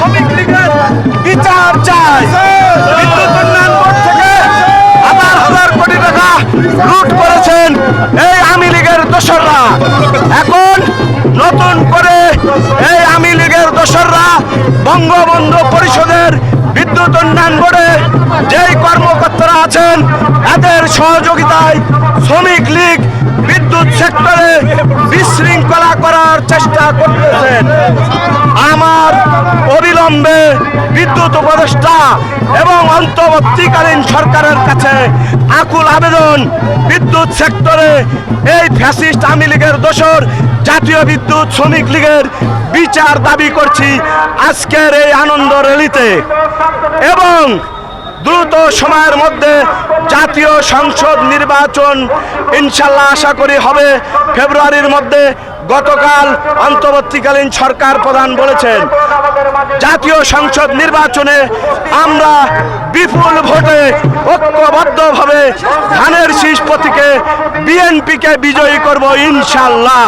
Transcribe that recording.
শ্রমিক লীগের বিচার চাই। বিদ্যুৎ উন্নয়ন থেকে হাজার হাজার কোটি লুট করেছেন এই আওয়ামী লীগের দোসররা। এখন নতুন করে এই আওয়ামী লীগের দোসররা বঙ্গবন্ধু পরিষদের বিদ্যুৎ উন্নয়ন বোর্ডে যেই কর্মকর্তারা আছেন, এদের সহযোগিতায় শ্রমিক লীগ বিদ্যুৎ সেক্টরে বিশৃঙ্খলা করার চেষ্টা করতেছেন। অবিলম্বে বিদ্যুৎ উপদেষ্টা এবং অন্তর্বর্তীকালীন সরকারের কাছে আকুল আবেদন, বিদ্যুৎ সেক্টরে এই ফ্যাসিস্ট আওয়ামী লীগের দোসর জাতীয় বিদ্যুৎ শ্রমিক লীগের বিচার দাবি করছি আজকের এই আনন্দ র্যালিতে। এবং দ্রুত সময়ের মধ্যে জাতীয় সংসদ নির্বাচন ইনশাল্লাহ আশা করি হবে। ফেব্রুয়ারির মধ্যে গতকাল অন্তর্বর্তীকালীন সরকার প্রধান বলেছেন জাতীয় সংসদ নির্বাচনে আমরা বিপুল ভোটে ঐক্যবদ্ধভাবে ধানের শীষ প্রতীকে বিএনপিকে বিজয়ী করব ইনশাল্লাহ